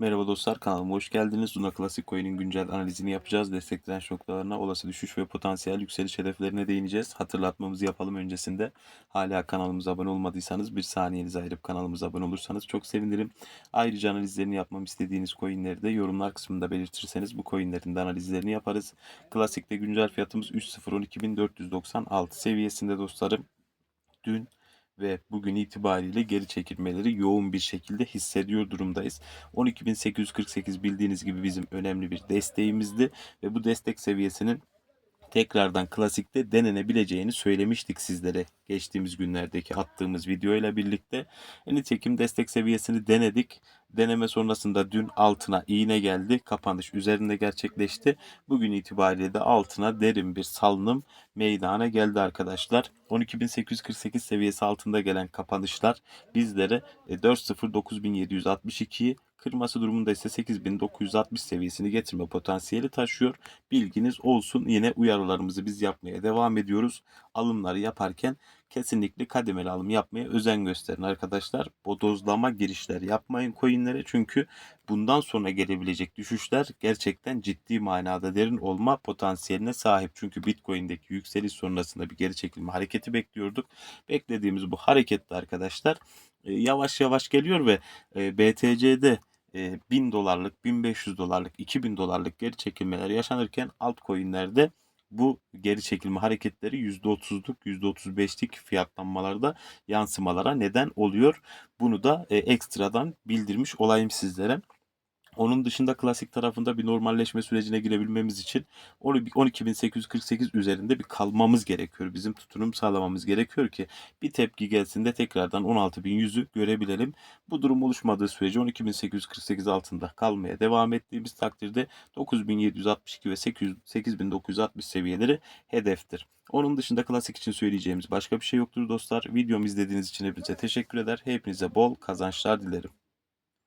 Merhaba dostlar kanalıma hoş geldiniz. Luna Classic Coin'in güncel analizini yapacağız. Destek direnç noktalarına, olası düşüş ve potansiyel yükseliş hedeflerine değineceğiz. Hatırlatmamızı yapalım öncesinde. Hala kanalımıza abone olmadıysanız bir saniyenizi ayırıp kanalımıza abone olursanız çok sevinirim. Ayrıca analizlerini yapmamı istediğiniz coinleri de yorumlar kısmında belirtirseniz bu coinlerin de analizlerini yaparız. Classic'te güncel fiyatımız 3012496 seviyesinde dostlarım. Dün ve bugün itibariyle geri çekilmeleri yoğun bir şekilde hissediyor durumdayız. 12.848 bildiğiniz gibi bizim önemli bir desteğimizdi ve bu destek seviyesinin tekrardan klasikte denenebileceğini söylemiştik sizlere geçtiğimiz günlerdeki attığımız videoyla birlikte. E, Nitekim destek seviyesini denedik. Deneme sonrasında dün altına iğne geldi. Kapanış üzerinde gerçekleşti. Bugün itibariyle de altına derin bir salınım meydana geldi arkadaşlar. 12.848 seviyesi altında gelen kapanışlar bizlere e, 409.762'yi kırması durumunda ise 8960 seviyesini getirme potansiyeli taşıyor. Bilginiz olsun. Yine uyarılarımızı biz yapmaya devam ediyoruz. Alımları yaparken kesinlikle kademeli alım yapmaya özen gösterin arkadaşlar. Bodozlama girişler yapmayın coinlere çünkü bundan sonra gelebilecek düşüşler gerçekten ciddi manada derin olma potansiyeline sahip. Çünkü Bitcoin'deki yükseliş sonrasında bir geri çekilme hareketi bekliyorduk. Beklediğimiz bu harekette arkadaşlar e, yavaş yavaş geliyor ve e, BTC'de e, 1000 dolarlık, 1500 dolarlık, 2000 dolarlık geri çekilmeler yaşanırken altcoin'lerde bu geri çekilme hareketleri %30'luk, %35'lik fiyatlanmalarda yansımalara neden oluyor. Bunu da e, ekstradan bildirmiş olayım sizlere. Onun dışında klasik tarafında bir normalleşme sürecine girebilmemiz için 12.848 üzerinde bir kalmamız gerekiyor. Bizim tutunum sağlamamız gerekiyor ki bir tepki gelsin de tekrardan 16.100'ü görebilelim. Bu durum oluşmadığı sürece 12.848 altında kalmaya devam ettiğimiz takdirde 9.762 ve 800 8.960 seviyeleri hedeftir. Onun dışında klasik için söyleyeceğimiz başka bir şey yoktur dostlar. Videomu izlediğiniz için hepinize teşekkür eder. Hepinize bol kazançlar dilerim.